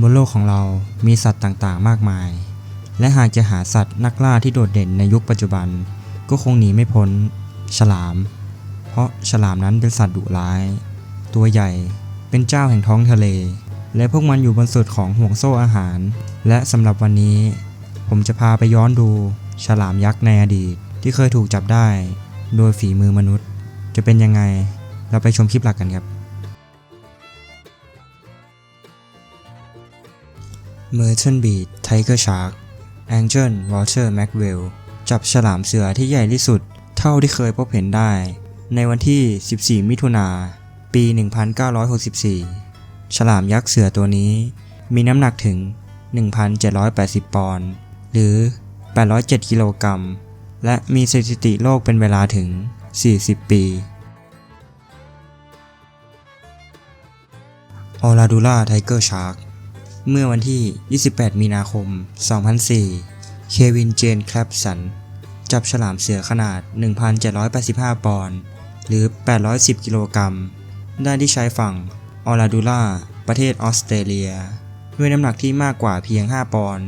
บนโลกของเรามีสัตว์ต่างๆ มากมาย และหากจะหาสัตว์นักล่าที่โดดเด่นในยุคปัจจุบัน ก็คงหนีไม่พ้น ฉลาม เพราะฉลามนั้นเป็นสัตว์ดุร้าย ตัวใหญ่ เป็นเจ้าแห่งท้องทะเล และพวกมันอยู่บนสุดของห่วงโซ่อาหาร และสำหรับวันนี้ ผมจะพาไปย้อนดู ฉลามยักษ์ในอดีตที่เคยถูกจับได้ โดยฝีมือมนุษย์ จะเป็นยังไง เราไปชมคลิปหลักกันครับ m e r t o n Beat Tiger Shark Angel Walter Maxwell จับฉลามเสือที่ใหญ่ที่สุด เท่าที่เคยพบเห็นได้ ในวันที่ 14 มิถุนาปี 1964 ฉลามยักษ์เสือตัวนี้ มีน้ำหนักถึง 1,780 ปอนด์หรือ 807 กิโลกรัม และมีสถิติโลกเป็นเวลาถึง 40 ปีออราดูล่าไทเกอร์ชาร์ก เมื่อวันที่ 28 มีนาคม 2004 เควินเจนแคลปสัน จับฉลามเสือขนาด 1,785 ปอนด์ หรือ 810 กิโลกรัม ได้ที่ชายฝั่งออราดูล่า ประเทศออสเตรเลีย ด้วยน้ำหนักที่มากกว่าเพียง 5 ปอนด์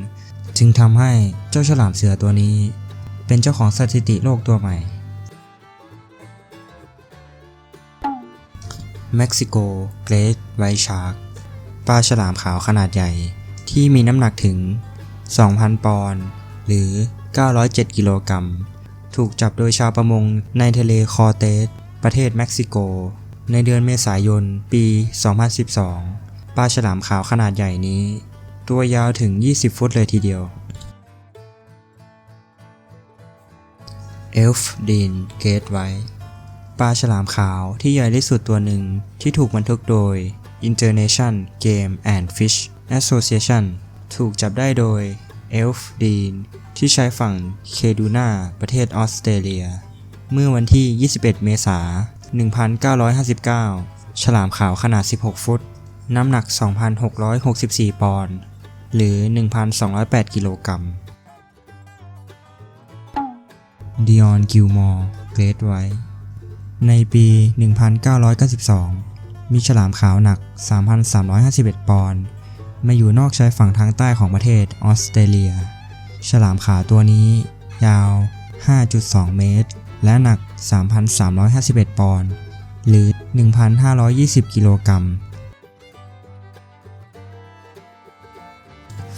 จึงทำให้เจ้าฉลามเสือตัวนี้ เป็นเจ้าของสถิติโลกตัวใหม่ เม็กซิโก เกรทไวชาร์ก ปลาฉลามขาวขนาดใหญ่ที่มีน้ำหนักถึง 2,000 ปอนด์หรือ 907 กิโลกรัม ถูกจับโดยชาวประมงในทะเลคอเตส ประเทศเม็กซิโก ในเดือนเมษายน ปี 2012 ปลาฉลามขาวขนาดใหญ่นี้ ตัวยาวถึง 20 ฟุตเลยทีเดียวเอลฟ์ดีนเกตไว้ปลาฉลามขาวที่ใหญ่ที่สุดตัวหนึ่งที่ถูกบันทึกโดย International Game and Fish Association ถูกจับได้โดย Elf Dean ที่ใช้ฝั่งเคดูนาประเทศออสเตรเลีย เมื่อวันที่ 21 เมษายน 1959 ฉลามขาวขนาด 16 ฟุต น้ำหนัก 2,664 ปอนด์ หรือ 1,208 กิโลกรัมดิออนกิลมอร์ เกรดไว้ ในปี 1992 มีฉลามขาวหนัก 3,351 ปอนด์มาอยู่นอกชายฝั่งทางใต้ของประเทศออสเตรเลีย ฉลามขาวตัวนี้ ยาว 5.2 เมตร และหนัก 3,351 ปอนด์หรือ 1,520 กิโลกรัม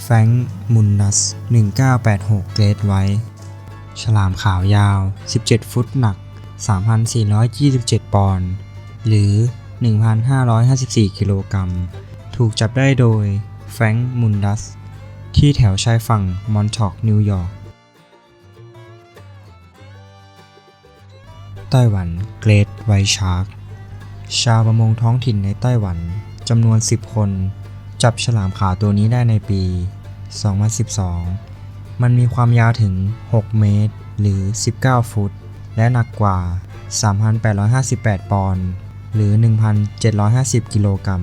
แฟงมุนดัส 1986 เกรดไว้ ฉลามขาวยาว 17 ฟุตหนัก 3,427 ปอนด์ หรือ 1,554 กิโลกรัม ถูกจับได้โดยแฟรงค์มุนดัส ที่แถวชายฝั่งมอนทอกนิวยอร์ก ไต้หวันเกรดไวชาร์ก ชาวประมงท้องถิ่นในไต้หวันจำนวน 10 คน จับฉลามขาวตัวนี้ได้ในปี 2012 มันมีความยาวถึง 6 เมตร หรือ 19 ฟุต และหนักกว่า 3,858 ปอนด์ หรือ 1,750 กิโลกรัม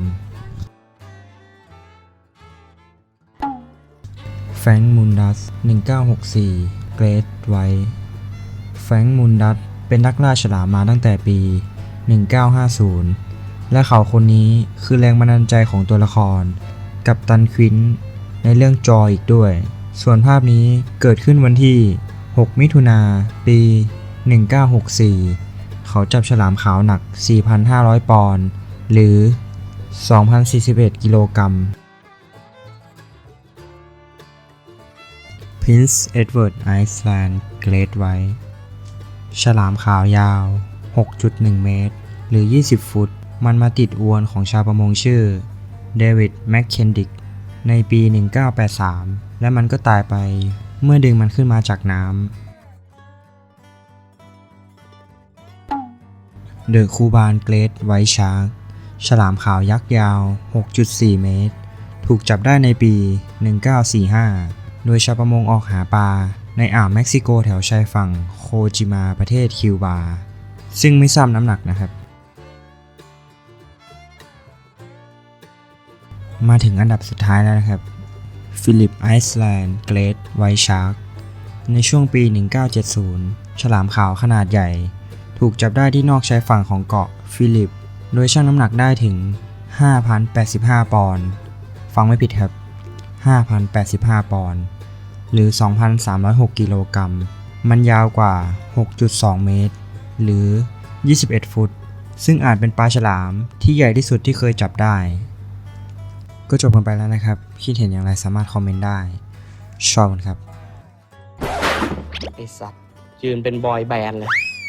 แฟรงค์มุนดัส 1964 เกรดไวแฟรงค์มุนดัสเป็นนักล่าฉลามมาตั้งแต่ปี 1950 และเขาคนนี้คือแรงบันดาลใจของตัวละคร กับตันควินในเรื่องจออีกด้วย ส่วนภาพนี้เกิดขึ้นวันที่ 6 มิถุนาปี 1964 เขาจับฉลามขาวหนัก 4,500 ปอนด์หรือ 2,041 กิโลกรัม Prince Edward Island Great White ฉลามขาวยาว 6.1 เมตร หรือ 20 ฟุต มันมาติดอวนของชาวประมงชื่อเดวิดแมคเคนดิกในปี 1983 และมันก็ตายไปเมื่อดึงมันขึ้นมาจากน้ำ เดอะคูบานเกรดไวชาร์กฉลามขาวยักษ์ยาว 6.4 เมตร ถูกจับได้ในปี 1945 โดยชาวประมงออกหาปลา ในอ่าวเม็กซิโกแถวชายฝั่งโคจิมาประเทศคิวบา ซึ่งไม่ทราบน้ำหนักนะครับ มาถึงอันดับสุดท้ายแล้วนะครับ ฟิลิปไอซ์แลนด์เกรดไวชาร์กในช่วงปี 1970 ฉลามขาวขนาดใหญ่ ถูกจับได้ที่นอกชายฝั่งของเกาะฟิลิป โดยชั่งน้ำหนักได้ถึง 5,085 ปอนด์ ฟังไม่ผิดครับ 5,085 ปอนด์ หรือ 2,306 กิโลกรัม มันยาวกว่า 6.2 เมตร หรือ 21 ฟุต ซึ่งอาจเป็นปลาฉลามที่ใหญ่ที่สุดที่เคยจับได้ ก็จบกันไปแล้วนะครับ คิดเห็นอย่างไรสามารถคอมเมนต์ได้ ชอบกันครับ ไอสัตว์ยืนเป็นบอยแบนด์เลย